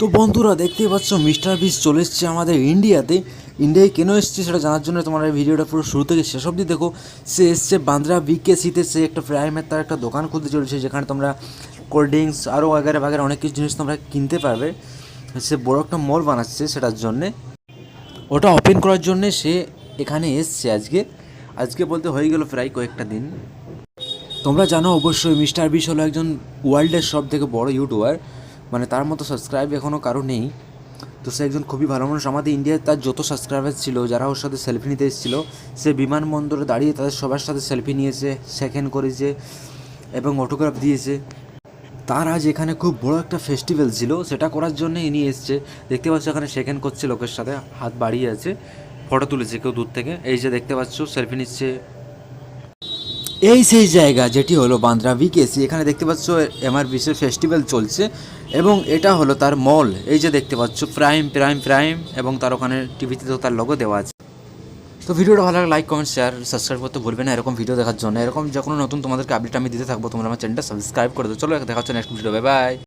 তো বন্ধুরা, দেখতেই পাচ্ছ, মিস্টার বিস চলে এসছে আমাদের ইন্ডিয়াতে। ইন্ডিয়ায় কেন এসছে সেটা জানার জন্য তোমার এই ভিডিওটা পুরো শুরু থেকে শেষ অবধি দেখো। সে এসছে বান্দ্রা বিকেসিতে সে একটা প্রাইমের তার একটা দোকান খুলতে চলেছে, যেখানে তোমরা কোল্ড ড্রিঙ্কস আরও আগারে বাগারে অনেক কিছু জিনিস তোমরা কিনতে পারবে। সে বড় একটা মল বানাচ্ছে সেটার জন্যে। ওটা ওপেন করার জন্যে সে এখানে এসছে আজকে। আজকে বলতে হয়ে গেল প্রায় কয়েকটা দিন। তোমরা জানো অবশ্যই, মিস্টার বিশ হলো একজন ওয়ার্ল্ডের সব থেকে বড় ইউটিউবার মানে তার মতো সাবস্ক্রাইব এখনও কারও নেই। তো সে একজন খুবই ভালো মানুষ। আমাদের ইন্ডিয়ায় তার যত সাবস্ক্রাইবার ছিল, যারা ওর সাথে সেলফি নিতে এসেছিল, সে বিমানবন্দরে দাঁড়িয়ে তাদের সবার সাথে সেলফি নিয়েছে সেকেন্ড করেছে এবং অটোগ্রাফ দিয়েছে। তার আজ এখানে খুব বড় একটা ফেস্টিভ্যাল ছিল। সেটা করার জন্য ইনি এসছে। দেখতে পাচ্ছ এখানে সেকেন্ড করছে, লোকের সাথে হাত বাড়িয়ে আছে ফটো তুলেছে কেউ দূর থেকে। এই যে দেখতে পাচ্ছ সেলফি নিচ্ছে এই সেই জায়গা যেটি হলো বান্দ্রা বিকেসি এখানে দেখতে পাচ্ছ এমআর বিশের ফেস্টিভ্যাল চলছে এবং এটা হলো তার মল এই যে দেখতে পাচ্ছ প্রাইম প্রাইম প্রাইম এবং তার ওখানে টিভিতে তো তার লোগো দেওয়া আছে। তো ভিডিওটা ভালো লাগে লাইক কমেন্ট শেয়ার সাবস্ক্রাইব করতে ভুলবে না এরকম ভিডিও দেখার জন্য। এরকম যখন নতুন তোমাদেরকে আপডেট আমি দিতে থাকব, তোমরা আমার চ্যানেলটা সাবস্ক্রাইব করে দেবো চলো দেখা হচ্ছে নেক্সট ভিডিও বাই বাই